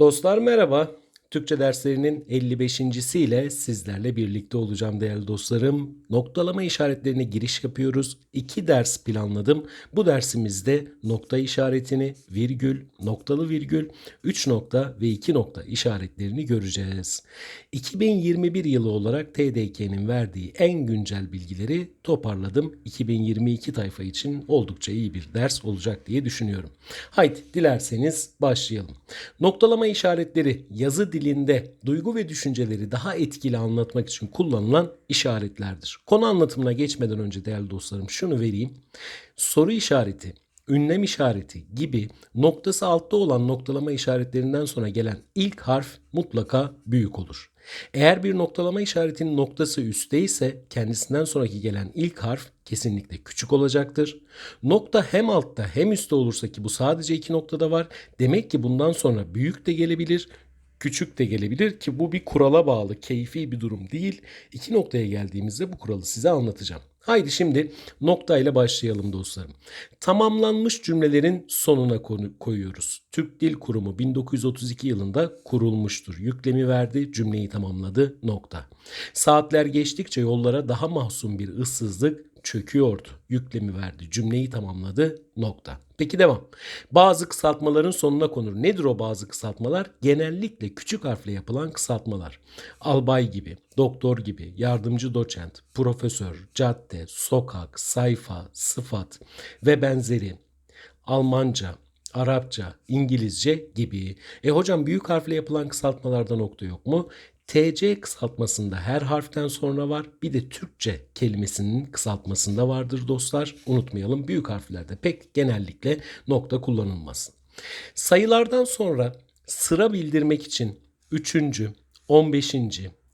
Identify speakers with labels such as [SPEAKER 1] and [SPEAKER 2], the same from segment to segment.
[SPEAKER 1] Dostlar merhaba. Türkçe derslerinin 55.siyle sizlerle birlikte olacağım değerli dostlarım. Noktalama işaretlerine giriş yapıyoruz. İki ders planladım. Bu dersimizde nokta işaretini, virgül, noktalı virgül, 3 nokta ve 2 nokta işaretlerini göreceğiz. 2021 yılı olarak TDK'nin verdiği en güncel bilgileri toparladım. 2022 tayfa için oldukça iyi bir ders olacak diye düşünüyorum. Haydi dilerseniz başlayalım. Noktalama işaretleri yazı dilinde duygu ve düşünceleri daha etkili anlatmak için kullanılan işaretlerdir. Konu anlatımına geçmeden önce değerli dostlarım şunu vereyim. Soru işareti, ünlem işareti gibi noktası altta olan noktalama işaretlerinden sonra gelen ilk harf mutlaka büyük olur. Eğer bir noktalama işaretinin noktası üstte ise kendisinden sonraki gelen ilk harf kesinlikle küçük olacaktır. Nokta hem altta hem üstte olursa ki bu sadece iki noktada var. Demek ki bundan sonra büyük de gelebilir, küçük de gelebilir ki bu bir kurala bağlı, keyfi bir durum değil. İki noktaya geldiğimizde bu kuralı size anlatacağım. Haydi şimdi noktayla başlayalım dostlarım. Tamamlanmış cümlelerin sonuna konu koyuyoruz. Türk Dil Kurumu 1932 yılında kurulmuştur. Yüklemi verdi, cümleyi tamamladı, nokta. Saatler geçtikçe yollara daha mahzun bir ıssızlık çöküyordu. Yüklemi verdi, cümleyi tamamladı, nokta. Peki devam. Bazı kısaltmaların sonuna konur. Nedir o bazı kısaltmalar? Genellikle küçük harfle yapılan kısaltmalar. Albay gibi, doktor gibi, yardımcı doçent, profesör, cadde, sokak, sayfa, sıfat ve benzeri. Almanca, Arapça, İngilizce gibi. E hocam büyük harfle yapılan kısaltmalarda nokta yok mu? TC kısaltmasında her harften sonra var. Bir de Türkçe kelimesinin kısaltmasında vardır dostlar. Unutmayalım büyük harflerde pek genellikle nokta kullanılmaz. Sayılardan sonra sıra bildirmek için 3. 15.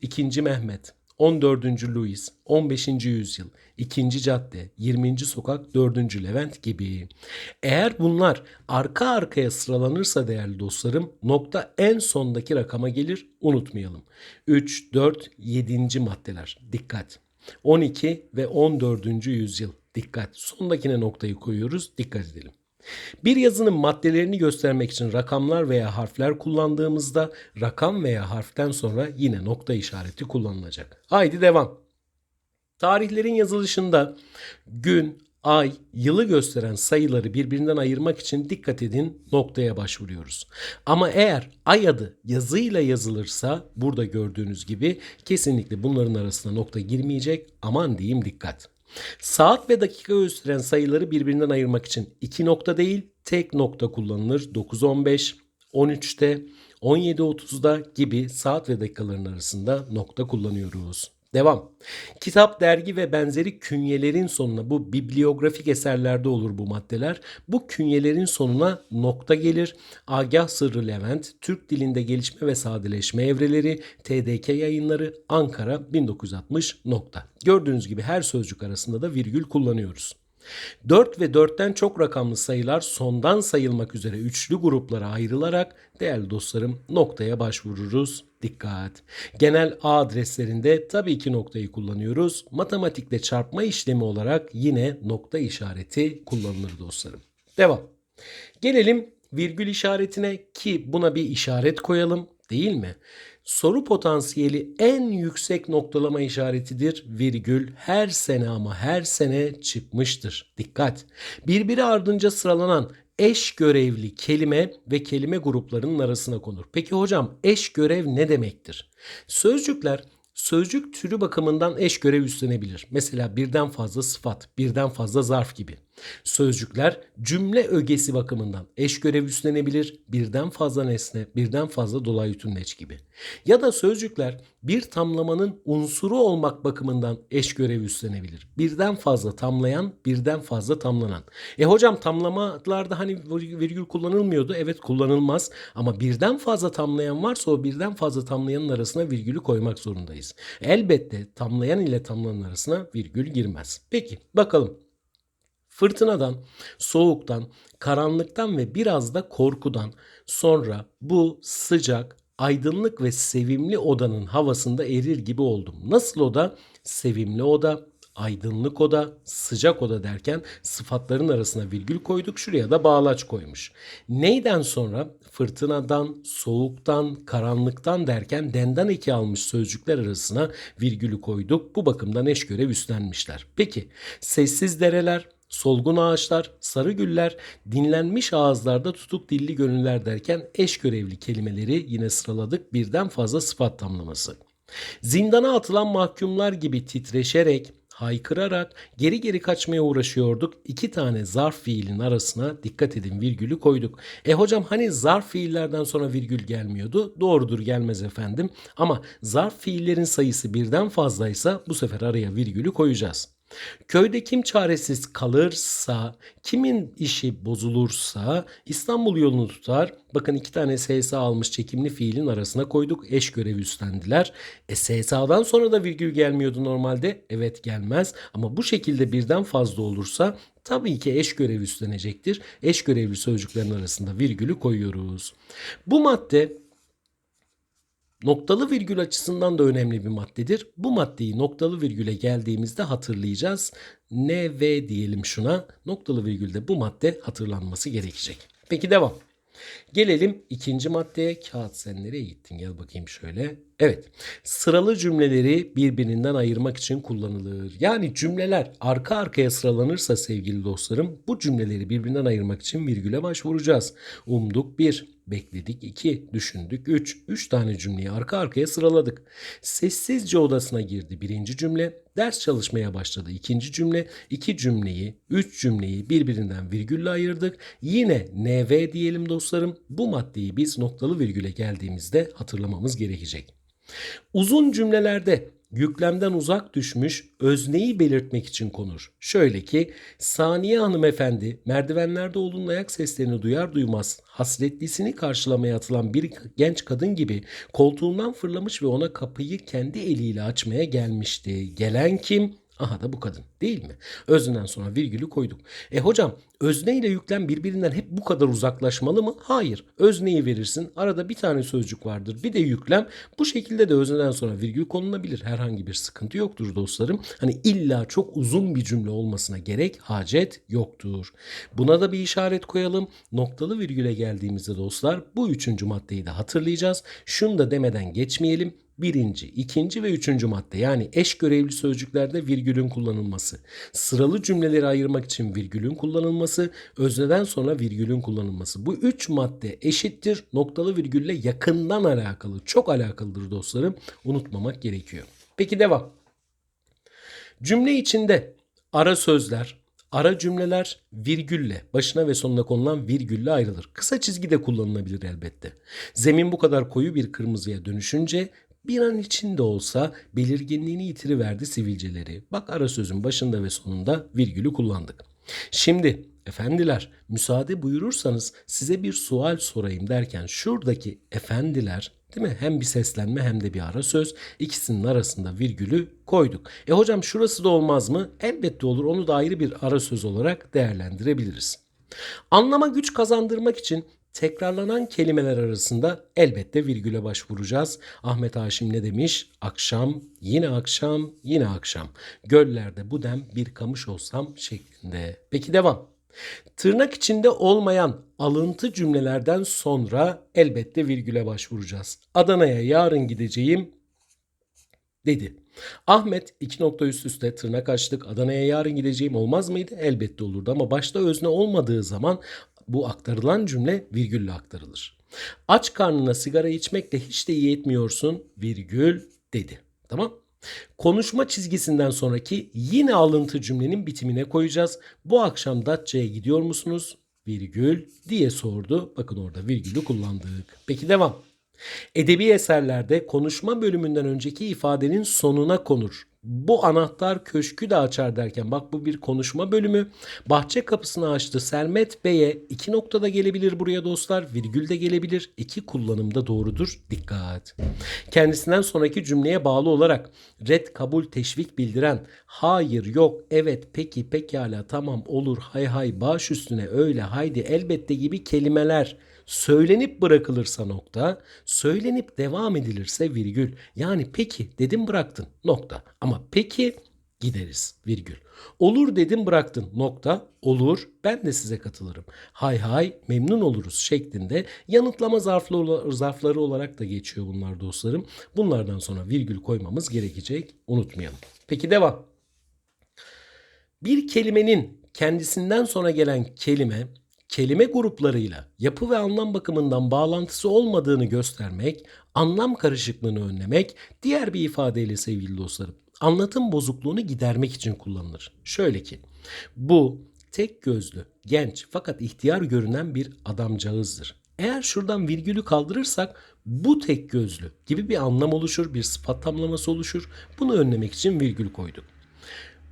[SPEAKER 1] 2. Mehmet, 14. Louis, 15. yüzyıl, 2. cadde, 20. sokak, 4. Levent gibi. Eğer bunlar arka arkaya sıralanırsa değerli dostlarım nokta en sondaki rakama gelir unutmayalım. 3, 4, 7. maddeler dikkat. 12 ve 14. yüzyıl dikkat. Sondakine noktayı koyuyoruz dikkat edelim. Bir yazının maddelerini göstermek için rakamlar veya harfler kullandığımızda rakam veya harften sonra yine nokta işareti kullanılacak. Haydi devam. Tarihlerin yazılışında gün, ay, yılı gösteren sayıları birbirinden ayırmak için dikkat edin noktaya başvuruyoruz. Ama eğer ay adı yazıyla yazılırsa burada gördüğünüz gibi kesinlikle bunların arasına nokta girmeyecek. Aman diyeyim dikkat. Saat ve dakika gösteren sayıları birbirinden ayırmak için iki nokta değil tek nokta kullanılır. 9.15, 13'te, 17.30'da gibi saat ve dakikaların arasında nokta kullanıyoruz. Devam. Kitap, dergi ve benzeri künyelerin sonuna bu bibliografik eserlerde olur bu maddeler. Bu künyelerin sonuna nokta gelir. Agah Sırrı Levent, Türk dilinde gelişme ve sadeleşme evreleri, TDK yayınları, Ankara 1960 nokta. Gördüğünüz gibi her sözcük arasında da virgül kullanıyoruz. 4 ve 4'ten çok rakamlı sayılar sondan sayılmak üzere üçlü gruplara ayrılarak değerli dostlarım noktaya başvururuz. Dikkat. Genel ağ adreslerinde tabii ki noktayı kullanıyoruz. Matematikte çarpma işlemi olarak yine nokta işareti kullanılır dostlarım. Devam. Gelelim virgül işaretine ki buna bir işaret koyalım değil mi? Soru potansiyeli en yüksek noktalama işaretidir virgül her sene ama her sene çıkmıştır. Dikkat. Birbiri ardınca sıralanan eş görevli kelime ve kelime gruplarının arasına konur. Peki hocam eş görev ne demektir? Sözcükler sözcük türü bakımından eş görev üstlenebilir. Mesela birden fazla sıfat, birden fazla zarf gibi. Sözcükler cümle ögesi bakımından eş görev üstlenebilir, birden fazla nesne, birden fazla dolaylı tümleç gibi. Ya da sözcükler bir tamlamanın unsuru olmak bakımından eş görev üstlenebilir. Birden fazla tamlayan, birden fazla tamlanan. E hocam tamlamalarda hani virgül kullanılmıyordu. Evet kullanılmaz ama birden fazla tamlayan varsa o birden fazla tamlayanın arasına virgülü koymak zorundayız. Elbette tamlayan ile tamlanan arasına virgül girmez. Peki bakalım. Fırtınadan, soğuktan, karanlıktan ve biraz da korkudan sonra bu sıcak, aydınlık ve sevimli odanın havasında erir gibi oldum. Nasıl oda? Sevimli oda, aydınlık oda, sıcak oda derken sıfatların arasına virgül koyduk. Şuraya da bağlaç koymuş. Neyden sonra fırtınadan, soğuktan, karanlıktan derken denden eki almış sözcükler arasına virgülü koyduk. Bu bakımdan eş görev üstlenmişler. Peki sessiz dereler, solgun ağaçlar, sarı güller, dinlenmiş ağızlarda tutuk dilli gönüller derken eş görevli kelimeleri yine sıraladık birden fazla sıfat tamlaması. Zindana atılan mahkumlar gibi titreşerek, haykırarak geri geri kaçmaya uğraşıyorduk. İki tane zarf fiilin arasına dikkat edin virgülü koyduk. E hocam hani zarf fiillerden sonra virgül gelmiyordu? Doğrudur gelmez efendim. Ama zarf fiillerin sayısı birden fazlaysa bu sefer araya virgülü koyacağız. Köyde kim çaresiz kalırsa, kimin işi bozulursa İstanbul yolunu tutar. Bakın iki tane SSA almış çekimli fiilin arasına koyduk. Eş görevi üstlendiler. E SSA'dan sonra da virgül gelmiyordu normalde. Evet gelmez ama bu şekilde birden fazla olursa tabii ki eş görevi üstlenecektir. Eş görevli sözcüklerin arasında virgülü koyuyoruz. Bu madde noktalı virgül açısından da önemli bir maddedir. Bu maddeyi noktalı virgüle geldiğimizde hatırlayacağız. NV diyelim şuna. Noktalı virgülde bu madde hatırlanması gerekecek. Peki devam. Gelelim ikinci maddeye. Kağıt sen nereye gittin? Gel bakayım şöyle. Evet. Sıralı cümleleri birbirinden ayırmak için kullanılır. Yani cümleler arka arkaya sıralanırsa sevgili dostlarım bu cümleleri birbirinden ayırmak için virgüle başvuracağız. Umduk 1, bekledik 2, düşündük 3. 3 tane cümleyi arka arkaya sıraladık. Sessizce odasına girdi birinci cümle. Ders çalışmaya başladı ikinci cümle. İki cümleyi, üç cümleyi birbirinden virgülle ayırdık. Yine NV diyelim dostlarım. Bu maddeyi biz noktalı virgüle geldiğimizde hatırlamamız gerekecek. Uzun cümlelerde yüklemden uzak düşmüş özneyi belirtmek için konur. Şöyle ki Saniye hanımefendi merdivenlerde oğlunun ayak seslerini duyar duymaz hasretlisini karşılamaya atılan bir genç kadın gibi koltuğundan fırlamış ve ona kapıyı kendi eliyle açmaya gelmişti. Gelen kim? Aha da bu kadın değil mi? Özneden sonra virgülü koyduk. E hocam özne ile yüklem birbirinden hep bu kadar uzaklaşmalı mı? Hayır. Özneyi verirsin. Arada bir tane sözcük vardır. Bir de yüklem. Bu şekilde de özneden sonra virgül konulabilir. Herhangi bir sıkıntı yoktur dostlarım. Hani illa çok uzun bir cümle olmasına gerek hacet yoktur. Buna da bir işaret koyalım. Noktalı virgüle geldiğimizde dostlar bu üçüncü maddeyi de hatırlayacağız. Şunu da demeden geçmeyelim birinci, ikinci ve üçüncü madde yani eş görevli sözcüklerde virgülün kullanılması, sıralı cümleleri ayırmak için virgülün kullanılması, özneden sonra virgülün kullanılması. Bu üç madde eşittir noktalı virgülle yakından alakalı, çok alakalıdır dostlarım. Unutmamak gerekiyor. Peki devam. Cümle içinde ara sözler, ara cümleler virgülle, başına ve sonuna konulan virgülle ayrılır. Kısa çizgi de kullanılabilir elbette. Zemin bu kadar koyu bir kırmızıya dönüşünce bir an içinde olsa belirginliğini yitiriverdi sivilceleri. Bak ara sözün başında ve sonunda virgülü kullandık. Şimdi efendiler müsaade buyurursanız size bir sual sorayım derken şuradaki efendiler değil mi? Hem bir seslenme hem de bir ara söz. İkisinin arasında virgülü koyduk. E hocam şurası da olmaz mı? Elbette olur. Onu da ayrı bir ara söz olarak değerlendirebiliriz. Anlama güç kazandırmak için tekrarlanan kelimeler arasında elbette virgüle başvuracağız. Ahmet Haşim ne demiş? Akşam, yine akşam, yine akşam. Göllerde bu dem bir kamış olsam şeklinde. Peki devam. Tırnak içinde olmayan alıntı cümlelerden sonra elbette virgüle başvuracağız. Adana'ya yarın gideceğim dedi. Ahmet iki nokta üst üste tırnak açtık. Adana'ya yarın gideceğim olmaz mıydı? Elbette olurdu ama başta özne olmadığı zaman bu aktarılan cümle virgülle aktarılır. Aç karnına sigara içmekle hiç de iyi etmiyorsun virgül dedi. Tamam? Konuşma çizgisinden sonraki yine alıntı cümlenin bitimine koyacağız. Bu akşam Datça'ya gidiyor musunuz? Virgül diye sordu. Bakın orada virgülü kullandık. Peki devam. Edebi eserlerde konuşma bölümünden önceki ifadenin sonuna konur. Bu anahtar köşkü de açar derken bak bu bir konuşma bölümü. Bahçe kapısını açtı Selmet Bey'e iki noktada gelebilir buraya dostlar. Virgül de gelebilir. İki kullanımda doğrudur. Dikkat. Kendisinden sonraki cümleye bağlı olarak red kabul teşvik bildiren hayır yok evet peki pekala tamam olur hay hay baş üstüne öyle haydi elbette gibi kelimeler söylenip bırakılırsa nokta, söylenip devam edilirse virgül. Yani peki dedim bıraktın nokta. Ama peki gideriz virgül. Olur dedim bıraktın nokta olur ben de size katılırım. Hay hay memnun oluruz şeklinde yanıtlama zarfları olarak da geçiyor bunlar dostlarım. Bunlardan sonra virgül koymamız gerekecek unutmayalım. Peki devam. Bir kelimenin kendisinden sonra gelen kelime kelime gruplarıyla yapı ve anlam bakımından bağlantısı olmadığını göstermek, anlam karışıklığını önlemek, diğer bir ifadeyle sevgili dostlarım, anlatım bozukluğunu gidermek için kullanılır. Şöyle ki, bu tek gözlü, genç fakat ihtiyar görünen bir adamcağızdır. Eğer şuradan virgülü kaldırırsak bu tek gözlü gibi bir anlam oluşur, bir sıfat tamlaması oluşur. Bunu önlemek için virgül koyduk.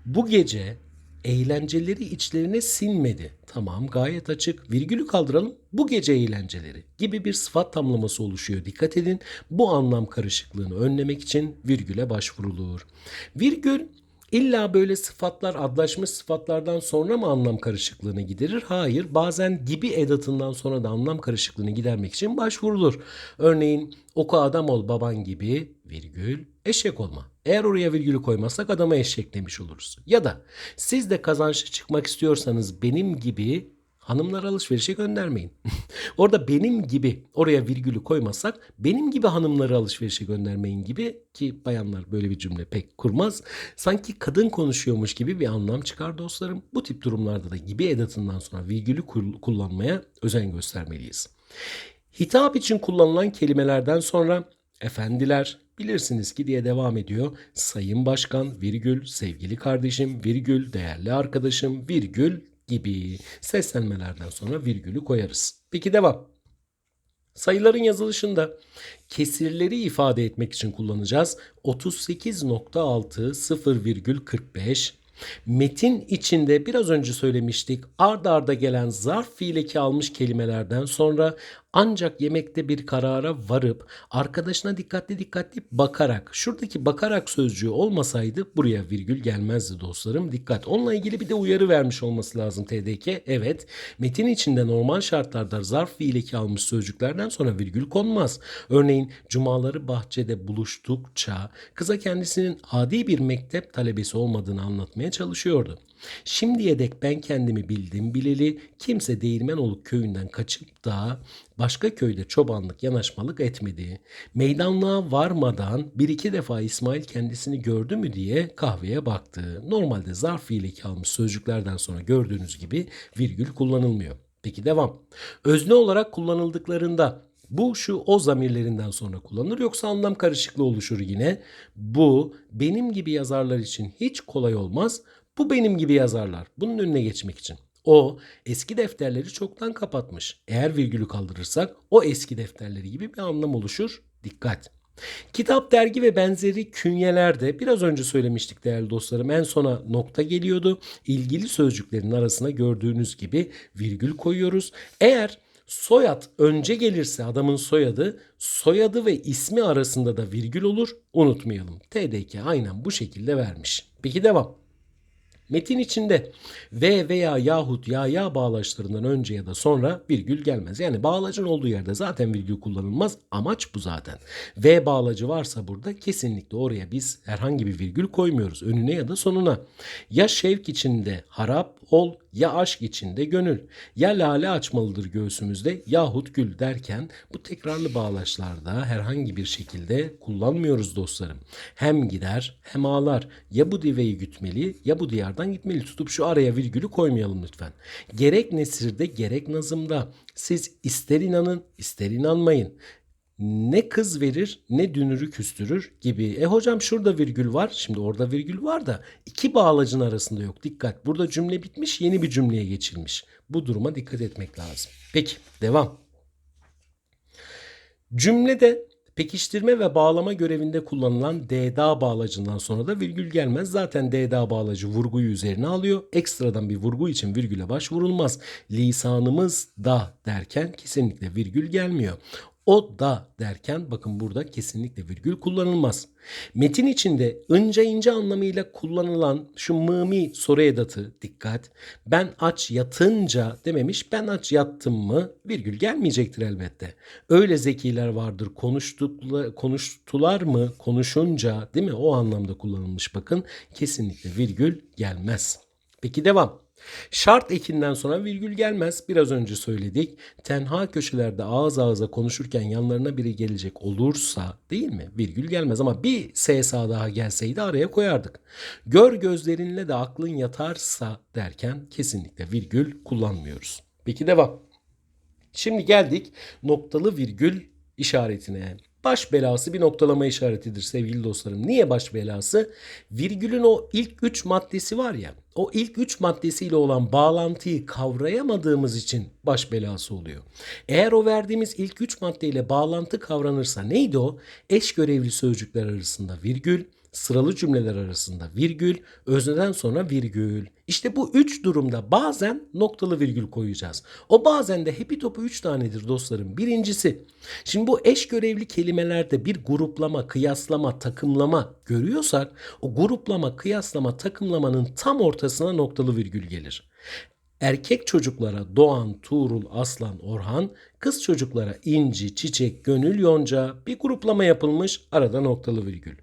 [SPEAKER 1] Bu gece eğlenceleri içlerine sinmedi. Tamam gayet açık. Virgülü kaldıralım. Bu gece eğlenceleri gibi bir sıfat tamlaması oluşuyor. Dikkat edin. Bu anlam karışıklığını önlemek için virgüle başvurulur. Virgül İlla böyle sıfatlar adlaşmış sıfatlardan sonra mı anlam karışıklığını giderir? Hayır. Bazen gibi edatından sonra da anlam karışıklığını gidermek için başvurulur. Örneğin oku adam ol baban gibi virgül eşek olma. Eğer oraya virgülü koymazsak adama eşek demiş oluruz. Ya da siz de kazançlı çıkmak istiyorsanız benim gibi hanımlar alışverişe göndermeyin. Orada benim gibi oraya virgülü koymazsak benim gibi hanımları alışverişe göndermeyin gibi ki bayanlar böyle bir cümle pek kurmaz. Sanki kadın konuşuyormuş gibi bir anlam çıkar dostlarım. Bu tip durumlarda da gibi edatından sonra virgülü kullanmaya özen göstermeliyiz. Hitap için kullanılan kelimelerden sonra efendiler, bilirsiniz ki diye devam ediyor. Sayın Başkan, virgül, sevgili kardeşim, virgül, değerli arkadaşım, virgül gibi seslenmelerden sonra virgülü koyarız. Peki devam. Sayıların yazılışında kesirleri ifade etmek için kullanacağız. 38.6 0,45 Metin içinde biraz önce söylemiştik ard arda gelen zarf fiileki almış kelimelerden sonra ancak yemekte bir karara varıp arkadaşına dikkatli dikkatli bakarak şuradaki bakarak sözcüğü olmasaydı buraya virgül gelmezdi dostlarım. Dikkat. Onunla ilgili bir de uyarı vermiş olması lazım TDK. Evet. Metin içinde normal şartlarda zarf fiileki almış sözcüklerden sonra virgül konmaz. Örneğin cumaları bahçede buluştukça kıza kendisinin adi bir mektep talebesi olmadığını anlatmaya çalışıyordu. Şimdiye dek ben kendimi bildim bileli kimse Değirmenoluk köyünden kaçıp da başka köyde çobanlık yanaşmalık etmedi. Meydanlığa varmadan bir iki defa İsmail kendisini gördü mü diye kahveye baktı. Normalde zarf fiili almış sözcüklerden sonra gördüğünüz gibi virgül kullanılmıyor. Peki devam. Özne olarak kullanıldıklarında bu şu o zamirlerinden sonra kullanılır yoksa anlam karışıklığı oluşur yine. Bu benim gibi yazarlar için hiç kolay olmaz. Bu benim gibi yazarlar. Bunun önüne geçmek için. O eski defterleri çoktan kapatmış. Eğer virgülü kaldırırsak o eski defterleri gibi bir anlam oluşur. Dikkat. Kitap, dergi ve benzeri künyelerde biraz önce söylemiştik değerli dostlarım en sona nokta geliyordu. İlgili sözcüklerin arasına gördüğünüz gibi virgül koyuyoruz. Eğer soyad önce gelirse adamın soyadı, soyadı ve ismi arasında da virgül olur. Unutmayalım. TDK aynen bu şekilde vermiş. Peki devam. Metin içinde ve veya yahut ya ya bağlaçlarından önce ya da sonra virgül gelmez. Yani bağlacın olduğu yerde zaten virgül kullanılmaz. Amaç bu zaten. Ve bağlacı varsa burada kesinlikle oraya biz herhangi bir virgül koymuyoruz. Önüne ya da sonuna. Ya şevk içinde harap ol ya aşk içinde gönül. Ya lale açmalıdır göğsümüzde yahut gül derken bu tekrarlı bağlaçlarda herhangi bir şekilde kullanmıyoruz dostlarım. Hem gider hem ağlar. Ya bu diveyi gütmeli ya bu diyardan gitmeli. Tutup şu araya virgülü koymayalım lütfen. Gerek nesirde gerek nazımda. Siz ister inanın ister inanmayın ne kız verir ne dünürü küstürür gibi. E hocam şurada virgül var. Şimdi orada virgül var da iki bağlacın arasında yok. Dikkat. Burada cümle bitmiş yeni bir cümleye geçilmiş. Bu duruma dikkat etmek lazım. Peki devam. Cümlede pekiştirme ve bağlama görevinde kullanılan DDA bağlacından sonra da virgül gelmez. Zaten DDA bağlacı vurguyu üzerine alıyor. Ekstradan bir vurgu için virgüle başvurulmaz. Lisanımız da derken kesinlikle virgül gelmiyor. O da derken bakın burada kesinlikle virgül kullanılmaz. Metin içinde ince ince anlamıyla kullanılan şu mımi soru edatı dikkat. Ben aç yatınca dememiş ben aç yattım mı virgül gelmeyecektir elbette. Öyle zekiler vardır konuştukla, konuştular mı konuşunca değil mi o anlamda kullanılmış bakın kesinlikle virgül gelmez. Peki devam. Şart ekinden sonra virgül gelmez. Biraz önce söyledik. Tenha köşelerde ağız ağza konuşurken yanlarına biri gelecek olursa değil mi? Virgül gelmez ama bir SSA daha gelseydi araya koyardık. Gör gözlerinle de aklın yatarsa derken kesinlikle virgül kullanmıyoruz. Peki devam. Şimdi geldik noktalı virgül işaretine. Baş belası bir noktalama işaretidir sevgili dostlarım. Niye baş belası? Virgülün o ilk üç maddesi var ya. O ilk üç maddesiyle olan bağlantıyı kavrayamadığımız için baş belası oluyor. Eğer o verdiğimiz ilk üç maddeyle bağlantı kavranırsa neydi o? Eş görevli sözcükler arasında virgül, sıralı cümleler arasında virgül, özneden sonra virgül. İşte bu üç durumda bazen noktalı virgül koyacağız. O bazen de hepi topu üç tanedir dostlarım. Birincisi, şimdi bu eş görevli kelimelerde bir gruplama, kıyaslama, takımlama görüyorsak o gruplama, kıyaslama, takımlamanın tam ortasına noktalı virgül gelir. Erkek çocuklara Doğan, Tuğrul, Aslan, Orhan, kız çocuklara İnci, Çiçek, Gönül, Yonca bir gruplama yapılmış arada noktalı virgül.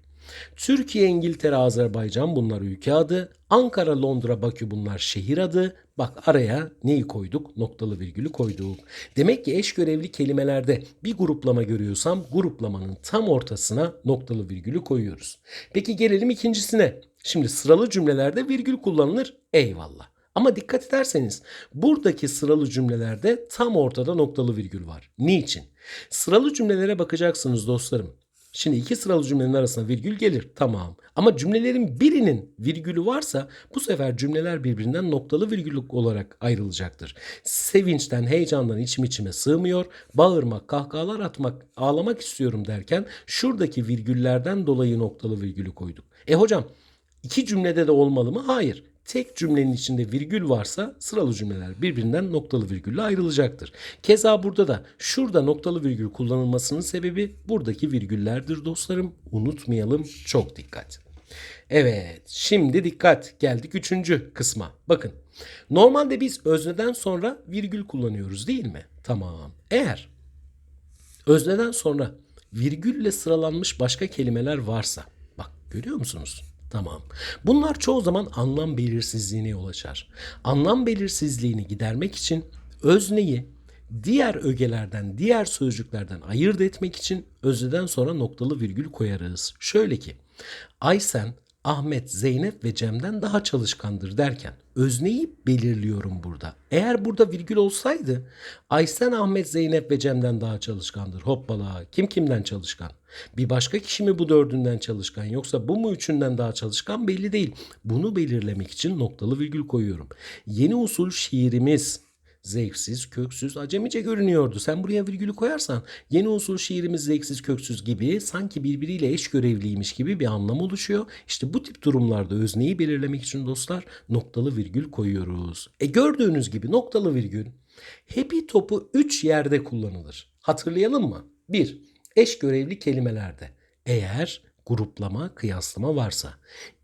[SPEAKER 1] Türkiye, İngiltere, Azerbaycan bunlar ülke adı. Ankara, Londra, Bakü bunlar şehir adı. Bak araya neyi koyduk? Noktalı virgülü koyduk. Demek ki eş görevli kelimelerde bir gruplama görüyorsam gruplamanın tam ortasına noktalı virgülü koyuyoruz. Peki gelelim ikincisine. Şimdi sıralı cümlelerde virgül kullanılır. Eyvallah. Ama dikkat ederseniz buradaki sıralı cümlelerde tam ortada noktalı virgül var. Niçin? Sıralı cümlelere bakacaksınız dostlarım. Şimdi iki sıralı cümlenin arasına virgül gelir. Tamam. Ama cümlelerin birinin virgülü varsa bu sefer cümleler birbirinden noktalı virgül olarak ayrılacaktır. Sevinçten, heyecandan içim içime sığmıyor. Bağırmak, kahkahalar atmak, ağlamak istiyorum derken şuradaki virgüllerden dolayı noktalı virgülü koyduk. E hocam iki cümlede de olmalı mı? Hayır tek cümlenin içinde virgül varsa sıralı cümleler birbirinden noktalı virgülle ayrılacaktır. Keza burada da şurada noktalı virgül kullanılmasının sebebi buradaki virgüllerdir dostlarım. Unutmayalım çok dikkat. Evet şimdi dikkat geldik üçüncü kısma. Bakın normalde biz özneden sonra virgül kullanıyoruz değil mi? Tamam. Eğer özneden sonra virgülle sıralanmış başka kelimeler varsa bak görüyor musunuz? Tamam. Bunlar çoğu zaman anlam belirsizliğine yol açar. Anlam belirsizliğini gidermek için özneyi diğer ögelerden, diğer sözcüklerden ayırt etmek için özneden sonra noktalı virgül koyarız. Şöyle ki Aysen Ahmet, Zeynep ve Cem'den daha çalışkandır derken özneyi belirliyorum burada. Eğer burada virgül olsaydı Aysen, Ahmet, Zeynep ve Cem'den daha çalışkandır. Hoppala kim kimden çalışkan? Bir başka kişi mi bu dördünden çalışkan yoksa bu mu üçünden daha çalışkan belli değil. Bunu belirlemek için noktalı virgül koyuyorum. Yeni usul şiirimiz zevksiz, köksüz, acemice görünüyordu. Sen buraya virgülü koyarsan yeni usul şiirimiz zevksiz, köksüz gibi sanki birbiriyle eş görevliymiş gibi bir anlam oluşuyor. İşte bu tip durumlarda özneyi belirlemek için dostlar noktalı virgül koyuyoruz. E gördüğünüz gibi noktalı virgül happy topu 3 yerde kullanılır. Hatırlayalım mı? 1. Eş görevli kelimelerde. Eğer gruplama, kıyaslama varsa.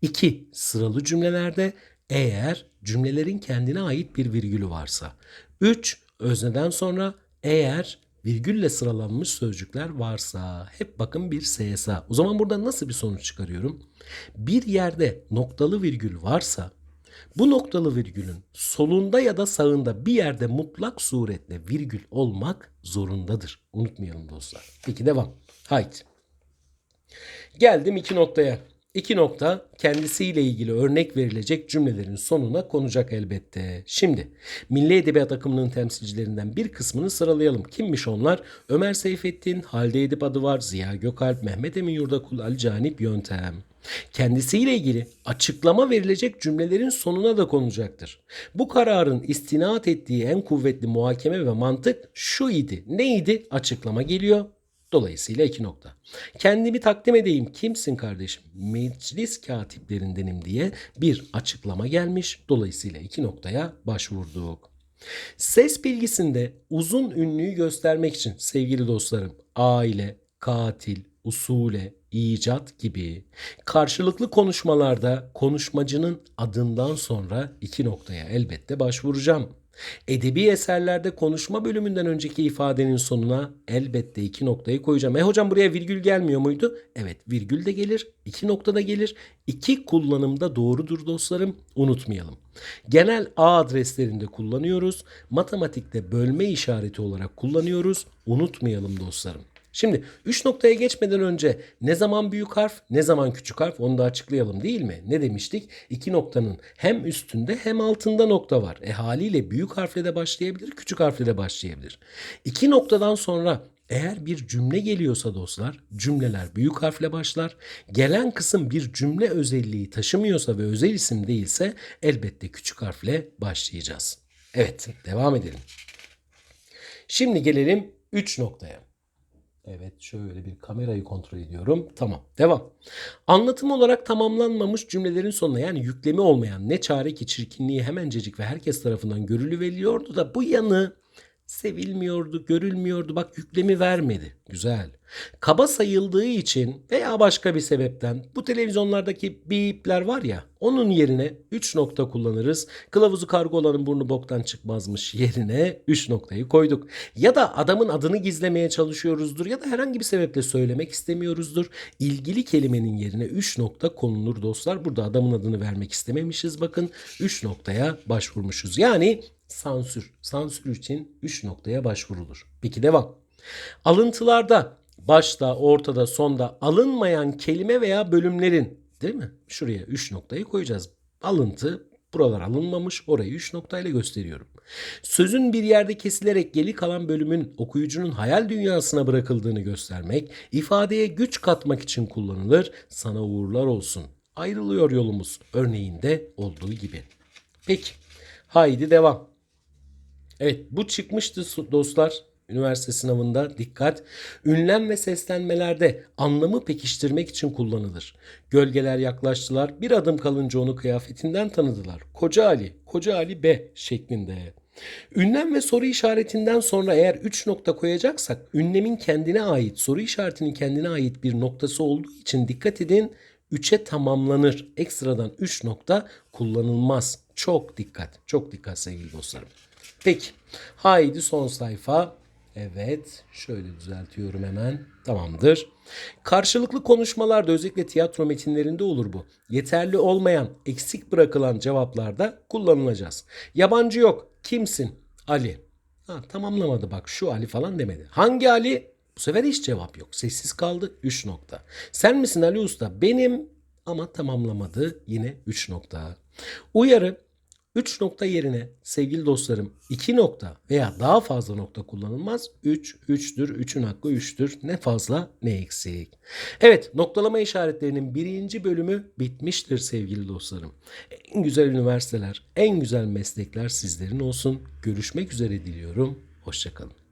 [SPEAKER 1] 2. Sıralı cümlelerde eğer cümlelerin kendine ait bir virgülü varsa. 3. Özneden sonra eğer virgülle sıralanmış sözcükler varsa hep bakın bir SSA. O zaman burada nasıl bir sonuç çıkarıyorum? Bir yerde noktalı virgül varsa bu noktalı virgülün solunda ya da sağında bir yerde mutlak suretle virgül olmak zorundadır. Unutmayalım dostlar. Peki devam. Haydi. Geldim iki noktaya. İki nokta kendisiyle ilgili örnek verilecek cümlelerin sonuna konacak elbette. Şimdi Milli Edebiyat akımının temsilcilerinden bir kısmını sıralayalım. Kimmiş onlar? Ömer Seyfettin, Halide Edip adı var, Ziya Gökalp, Mehmet Emin Yurdakul, Ali Canip Yöntem. Kendisiyle ilgili açıklama verilecek cümlelerin sonuna da konacaktır. Bu kararın istinat ettiği en kuvvetli muhakeme ve mantık şu idi. Neydi? Açıklama geliyor. Dolayısıyla iki nokta. Kendimi takdim edeyim. Kimsin kardeşim? Meclis katiplerindenim diye bir açıklama gelmiş. Dolayısıyla iki noktaya başvurduk. Ses bilgisinde uzun ünlüyü göstermek için sevgili dostlarım aile, katil, usule, icat gibi karşılıklı konuşmalarda konuşmacının adından sonra iki noktaya elbette başvuracağım. Edebi eserlerde konuşma bölümünden önceki ifadenin sonuna elbette iki noktayı koyacağım. E hocam buraya virgül gelmiyor muydu? Evet virgül de gelir, iki nokta da gelir. İki kullanımda doğrudur dostlarım. Unutmayalım. Genel A adreslerinde kullanıyoruz. Matematikte bölme işareti olarak kullanıyoruz. Unutmayalım dostlarım. Şimdi 3 noktaya geçmeden önce ne zaman büyük harf ne zaman küçük harf onu da açıklayalım değil mi? Ne demiştik? İki noktanın hem üstünde hem altında nokta var. E haliyle büyük harfle de başlayabilir küçük harfle de başlayabilir. İki noktadan sonra eğer bir cümle geliyorsa dostlar cümleler büyük harfle başlar. Gelen kısım bir cümle özelliği taşımıyorsa ve özel isim değilse elbette küçük harfle başlayacağız. Evet devam edelim. Şimdi gelelim 3 noktaya. Evet şöyle bir kamerayı kontrol ediyorum. Tamam devam. Anlatım olarak tamamlanmamış cümlelerin sonuna yani yüklemi olmayan ne çare ki çirkinliği hemencecik ve herkes tarafından görülüveriliyordu da bu yanı sevilmiyordu, görülmüyordu. Bak yüklemi vermedi. Güzel. Kaba sayıldığı için veya başka bir sebepten bu televizyonlardaki bipler var ya onun yerine 3 nokta kullanırız. Kılavuzu kargo olanın burnu boktan çıkmazmış yerine 3 noktayı koyduk. Ya da adamın adını gizlemeye çalışıyoruzdur ya da herhangi bir sebeple söylemek istemiyoruzdur. İlgili kelimenin yerine 3 nokta konulur dostlar. Burada adamın adını vermek istememişiz bakın. 3 noktaya başvurmuşuz. Yani sansür. Sansür için 3 noktaya başvurulur. Peki devam. Alıntılarda başta, ortada, sonda alınmayan kelime veya bölümlerin değil mi? Şuraya 3 noktayı koyacağız. Alıntı buralar alınmamış orayı 3 noktayla gösteriyorum. Sözün bir yerde kesilerek geri kalan bölümün okuyucunun hayal dünyasına bırakıldığını göstermek, ifadeye güç katmak için kullanılır. Sana uğurlar olsun. Ayrılıyor yolumuz örneğinde olduğu gibi. Peki. Haydi devam. Evet bu çıkmıştı dostlar üniversite sınavında dikkat. Ünlem ve seslenmelerde anlamı pekiştirmek için kullanılır. Gölgeler yaklaştılar. Bir adım kalınca onu kıyafetinden tanıdılar. Koca Ali, Koca Ali B şeklinde. Ünlem ve soru işaretinden sonra eğer 3 nokta koyacaksak ünlemin kendine ait, soru işaretinin kendine ait bir noktası olduğu için dikkat edin 3'e tamamlanır. Ekstradan 3 nokta kullanılmaz. Çok dikkat, çok dikkat sevgili dostlarım. Peki. Haydi son sayfa. Evet. Şöyle düzeltiyorum hemen. Tamamdır. Karşılıklı konuşmalarda özellikle tiyatro metinlerinde olur bu. Yeterli olmayan, eksik bırakılan cevaplarda kullanılacağız. Yabancı yok. Kimsin? Ali. Ha, tamamlamadı bak şu Ali falan demedi. Hangi Ali? Bu sefer hiç cevap yok. Sessiz kaldı. 3 nokta. Sen misin Ali Usta? Benim ama tamamlamadı. Yine 3 nokta. Uyarı 3 nokta yerine sevgili dostlarım 2 nokta veya daha fazla nokta kullanılmaz. 3, 3'tür. 3'ün hakkı 3'tür. Ne fazla ne eksik. Evet noktalama işaretlerinin birinci bölümü bitmiştir sevgili dostlarım. En güzel üniversiteler, en güzel meslekler sizlerin olsun. Görüşmek üzere diliyorum. Hoşçakalın.